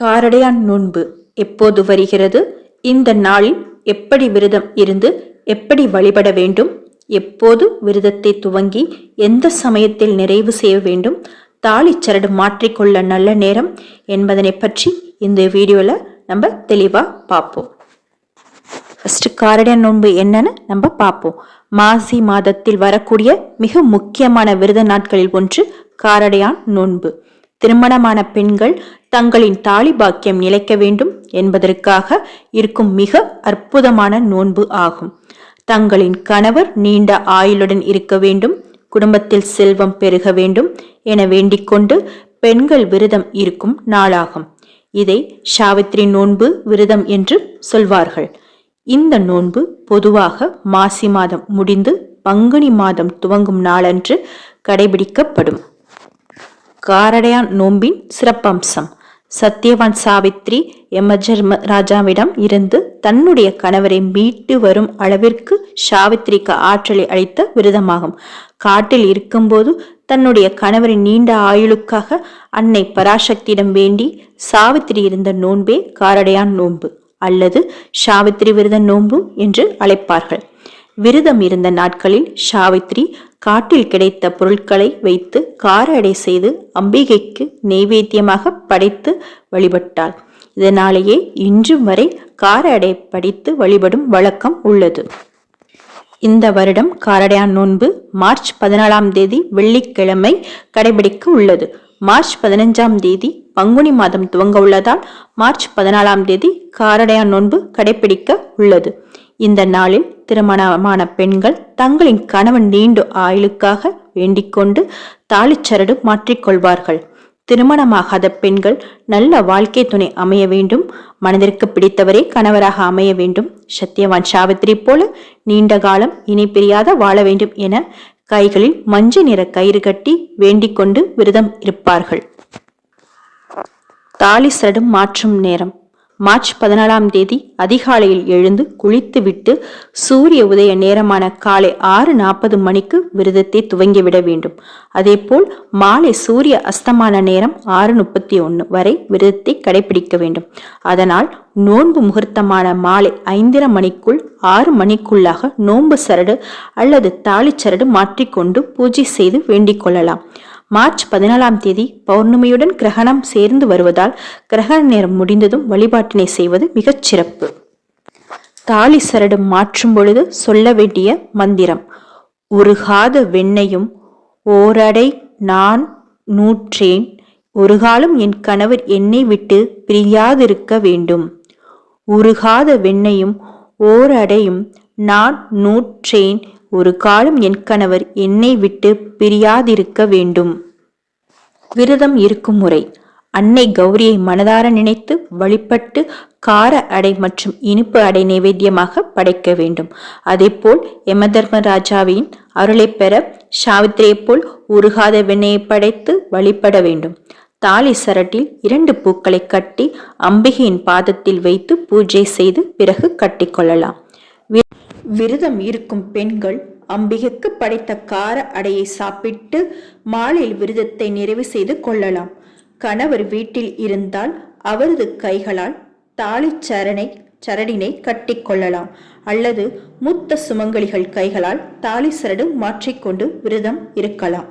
காரடையான் நோன்பு எப்போது வருகிறது? இந்த நாளில் எப்படி விரதம் இருந்து எப்படி வழிபட வேண்டும்? எப்போது விரதத்தை துவங்கி எந்த சமயத்தில் நிறைவு செய்ய வேண்டும்? தாளிச்சரடு மாற்றிக்கொள்ள நல்ல நேரம் என்பதனை பற்றி இந்த வீடியோவில் நம்ம தெளிவாக பார்ப்போம். ஃபஸ்ட்டு காரடையான் நோன்பு என்னன்னு நம்ம பார்ப்போம். மாசி மாதத்தில் வரக்கூடிய மிக முக்கியமான விரத நாட்களில் ஒன்று காரடையான் நோன்பு. திருமணமான பெண்கள் தங்களின் தாலி பாக்கியம் நிலைக்க வேண்டும் என்பதற்காக இருக்கும் மிக அற்புதமான நோன்பு ஆகும். தங்களின் கணவர் நீண்ட ஆயுளுடன் இருக்க வேண்டும் குடும்பத்தில் செல்வம் பெருக வேண்டும் என வேண்டிக்கொண்டு பெண்கள் விரதம் இருக்கும் நாளாகும். இதை சாவித்ரி நோன்பு விரதம் என்று சொல்வார்கள். இந்த நோன்பு பொதுவாக மாசி மாதம் முடிந்து பங்குனி மாதம் துவங்கும் நாளன்று கடைபிடிக்கப்படும். காரடையான் நோம்பின் சிறப்பம்சம். சத்யவான் சாவித்ரி யமஜர்ம ராஜாவிடம் இருந்து தன்னுடைய கணவரை மீட்டு வரும் அளவிற்கு சாவித்ரிக்கு ஆற்றலை அளித்த விரதமாகும். காட்டில் இருக்கும்போது தன்னுடைய கணவரின் நீண்ட ஆயுளுக்காக அன்னை பராசக்தியிடம் வேண்டி சாவித்திரி இருந்த நோன்பே காரடையான் நோன்பு அல்லது சாவித்திரி விரத நோன்பு என்று அழைப்பார்கள். விரதம் இருந்த நாட்களில் சாவித்ரி காட்டில் கிடைத்த பொருட்களை வைத்து கார அடை செய்து அம்பிகைக்கு நெய்வேத்தியமாக படைத்து வழிபட்டாள். இதனாலேயே இன்றும் வரை கார அடை படித்து வழிபடும் வழக்கம் உள்ளது. இந்த வருடம் காரடையான் நோன்பு மார்ச் பதினாலாம் தேதி வெள்ளிக்கிழமை கடைபிடிக்க உள்ளது. மார்ச் பதினஞ்சாம் தேதி பங்குனி மாதம் துவங்க உள்ளதால் மார்ச் பதினாலாம் தேதி காரடையான் நோன்பு கடைபிடிக்க உள்ளது. இந்த நாளில் திருமணமான பெண்கள் தங்களின் கணவன் நீண்ட ஆயுளுக்காக வேண்டிக்கொண்டு தாலிச்சரடு மாற்றிக்கொள்வார்கள். திருமணமாகாத பெண்கள் நல்ல வாழ்க்கை துணை அமைய வேண்டும். மனதிற்கு பிடித்தவரே கணவராக அமைய வேண்டும். சத்தியவான் சாவித்திரி போல நீண்ட காலம் இனி பிரியாத வாழ வேண்டும் என கைகளில் மஞ்சள் நிற கயிறு கட்டி வேண்டிக் கொண்டு விரதம் இருப்பார்கள். தாலி சடும் மாற்றும் நேரம். மார்ச் பதினாலாம் தேதி அதிகாலையில் எழுந்து குளித்துவிட்டு சூரிய உதய நேரமான காலை ஆறு நாற்பது மணிக்கு விரதத்தை துவங்கிவிட வேண்டும். அதேபோல் மாலை சூரிய அஸ்தமான நேரம் ஆறு முப்பத்தி ஒன்று வரை விரதத்தை கடைபிடிக்க வேண்டும். அதனால் நோன்பு முகூர்த்தமான மாலை ஐந்தரை மணிக்குள் ஆறு மணிக்குள்ளாக நோன்பு சரடு அல்லது தாலிச்சரடு மாற்றிக்கொண்டு பூஜை செய்து வேண்டிக் கொள்ளலாம். மார்ச் பதினாலாம் தேதி பௌர்ணமியுடன் கிரகணம் சேர்ந்து வருவதால் கிரகண நேரம் முடிந்ததும் வழிபாட்டினை செய்வது மிகச் சிறப்பு. தாலி சரடு மாற்றும் பொழுது சொல்ல வேண்டிய மந்திரம் உருகாத வெண்ணையும் ஓரடை நான் நூற்றேன். ஒரு காலம் என் கணவர் என்னை விட்டு பிரியாதிருக்க வேண்டும். உருகாத வெண்ணையும் ஓரடையும் நான் நூற்றேன். ஒரு காலம் என் கணவர் என்னை விட்டு பிரியாதிருக்க வேண்டும். விரதம் இருக்கும் முறை. அன்னை கௌரியை மனதார நினைத்து வழிபட்டு கார அடை மற்றும் இனிப்பு அடை நைவேத்தியமாக படைக்க வேண்டும். அதேபோல் யமதர்மராஜாவின் அருளை பெற சாவித்திரியை போல் உருகாத வெண்ணையை படைத்து வழிபட வேண்டும். தாலி சரட்டில் இரண்டு பூக்களை கட்டி அம்பிகையின் பாதத்தில் வைத்து பூஜை செய்து பிறகு கட்டிக்கொள்ளலாம் விரதம் இருக்கும் பெண்கள் அம்பிகைக்கு படைத்த கார அடையை சாப்பிட்டு மாலையில் விரதத்தை நிறைவு செய்து கொள்ளலாம். கணவர் வீட்டில் இருந்தால் அவரது கைகளால் தாலி சரணை சரடினை கட்டிக்கொள்ளலாம் அல்லது மூத்த சுமங்கலிகள் கைகளால் தாலி சரடு மாற்றிக்கொண்டு விரதம் இருக்கலாம்.